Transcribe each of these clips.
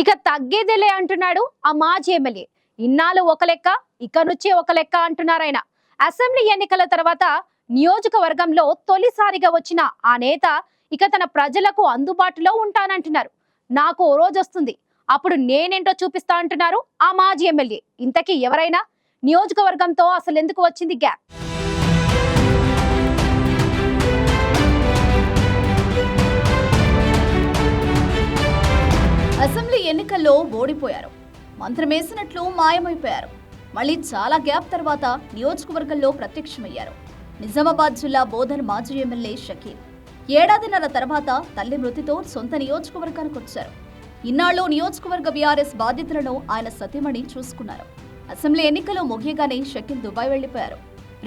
ఇక తగ్గేదేలే అంటున్నాడు ఆ మాజీ ఎమ్మెల్యే. ఇన్నాళ్ళు ఒక లెక్క ఇక నుంచే ఒక లెక్క అంటున్నారాయన అసెంబ్లీ ఎన్నికల తర్వాత నియోజకవర్గంలో తొలిసారిగా వచ్చిన ఆ నేత ఇక తన ప్రజలకు అందుబాటులో ఉంటానంటున్నారు. నాకు ఓ రోజు వస్తుంది. అప్పుడు నేనేంటో చూపిస్తా అంటున్నారు ఆ మాజీ ఎమ్మెల్యే. ఇంతకీ ఎవరైనా? నియోజకవర్గంతో అసలు ఎందుకు వచ్చింది గ్యాప్? ఎన్నికల్లో ఓడిపోయారు. మంత్రమేసినట్లు మాయమైపోయారు. మళ్ళీ చాలా గ్యాప్ తర్వాత నియోజకవర్గంలో ప్రత్యక్షమయ్యారు. నిజామాబాద్ జిల్లా బోధన్ మాజీ ఎమ్మెల్యే షకీల్. ఏడాదిన్నర తర్వాత తల్లి మృతితో సొంత నియోజకవర్గానికి వచ్చారు. ఇన్నాళ్ళు నియోజకవర్గ బీఆర్ఎస్ బాధ్యతలను ఆయన సతీమణి చూసుకున్నారు. అసెంబ్లీ ఎన్నికలు ముగియగానే షకీల్ దుబాయ్ వెళ్ళిపోయారు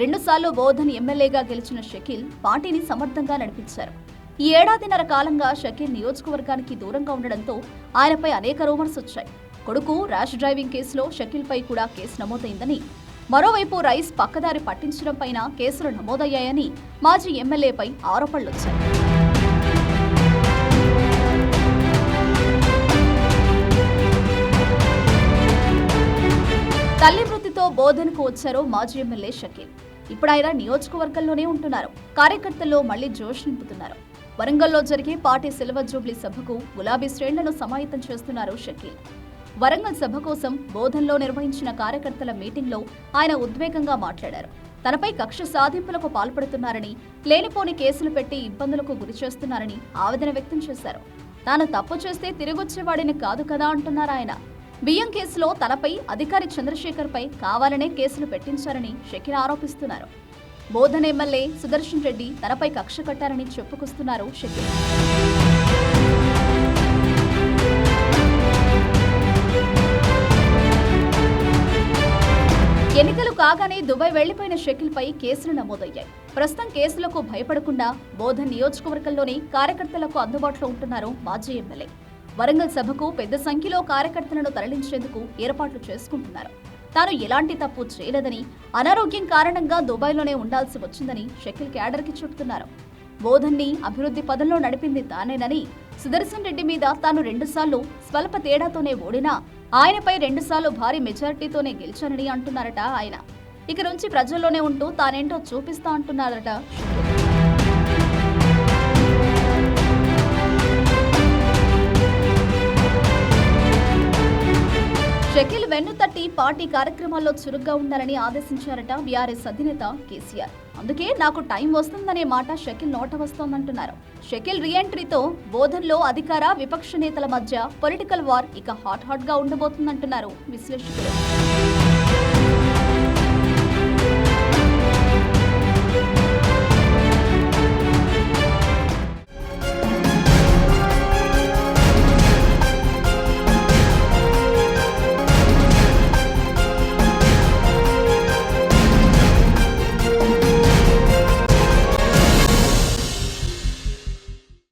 రెండుసార్లు బోధన్ ఎమ్మెల్యేగా గెలిచిన షకీల్ పార్టీని సమర్థంగా నడిపించారు. ఈ ఏడాదిన్నర కాలంగా షకీల్ నియోజకవర్గానికి దూరంగా ఉండడంతో ఆయనపై అనేక రూమర్స్ వచ్చాయి. కొడుకు ర్యాష్ డ్రైవింగ్ కేసులో షకీల్పై కూడా కేసు నమోదైందని మరోవైపు రైస్ పక్కదారి పట్టించడం పైన కేసులు నమోదయ్యాయని మాజీ ఎమ్మెల్యేపై ఆరోపణలొచ్చాయి. తల్లి మృతితో బోధనకు వచ్చారు మాజీ ఎమ్మెల్యే షకీల్. ఇప్పుడు ఆయన నియోజకవర్గంలోనే ఉంటున్నారు. కార్యకర్తల్లో మళ్ళీ జోష్ నింపుతున్నారు. వరంగల్లో జరిగే పార్టీ సిల్వర్ జూబ్లీ సభకు గులాబీ శ్రేణులను సమాయత్తం చేస్తున్నారు షకీల్. వరంగల్ సభ కోసం బోధన్లో నిర్వహించిన కార్యకర్తల మీటింగ్లో ఆయన ఉద్వేగంగా మాట్లాడారు. తనపై కక్ష సాధింపులకు పాల్పడుతున్నారని లేనిపోని కేసులు పెట్టి ఇబ్బందులకు గురి చేస్తున్నారని ఆవేదన వ్యక్తం చేశారు. తాను తప్పు చేస్తే తిరిగొచ్చేవాడిని కాదు కదా అంటున్నారు ఆయన. బియ్యం కేసులో తనపై అధికారి చంద్రశేఖర్ పై కావాలనే కేసులు పెట్టించారని షకీల్ ఆరోపిస్తున్నారు. బోధన ఎమ్మెల్యే సుదర్శన్ రెడ్డి తనపై కక్ష కట్టారని చెప్పుకొస్తున్నారు షకీల్. ఎన్నికలు కాగానే దుబాయ్ వెళ్ళిపోయిన షకిల్పై కేసులు నమోదయ్యాయి. ప్రస్తుతం కేసులకు భయపడకుండా బోధన్ నియోజకవర్గంలోని కార్యకర్తలకు అందుబాటులో ఉంటున్నారు మాజీ ఎమ్మెల్యే. వరంగల్ సభకు పెద్ద సంఖ్యలో కార్యకర్తలను తరలించేందుకు ఏర్పాట్లు చేసుకుంటున్నారు. తాను ఎలాంటి తప్పు చేయలేదని అనారోగ్యం కారణంగా దుబాయ్లోనే ఉండాల్సి వచ్చిందని షకీల్ క్యాడర్కి చెబుతున్నారు. బోధన్ని అభివృద్ధి పదంలో నడిపింది తానేనని సుదర్శన్ రెడ్డి మీద తాను రెండుసార్లు స్వల్ప తేడాతోనే ఓడినా ఆయనపై రెండుసార్లు భారీ మెజారిటీతోనే గెలిచానని అంటున్నారట ఆయన. ఇక నుంచి ప్రజల్లోనే ఉంటూ తానేంటో చూపిస్తా అంటున్నారట షకిల్ వెన్నుతట్టి వెన్ను తట్టి పార్టీ కార్యక్రమాల్లో చురుగ్గా ఉండాలని ఆదేశించారట బీఆర్ఎస్ అధినేత కేసీఆర్. అందుకే నాకు టైం వస్తుందనే మాట షకిల్ నోట వస్తోందంటున్నారు. షకిల్ రీఎంట్రీతో బోధన్లో అధికార విపక్ష నేతల మధ్య పొలిటికల్ వార్ ఇక హాట్ హాట్గా ఉండబోతుందంటున్నారు విశ్లేషకులు.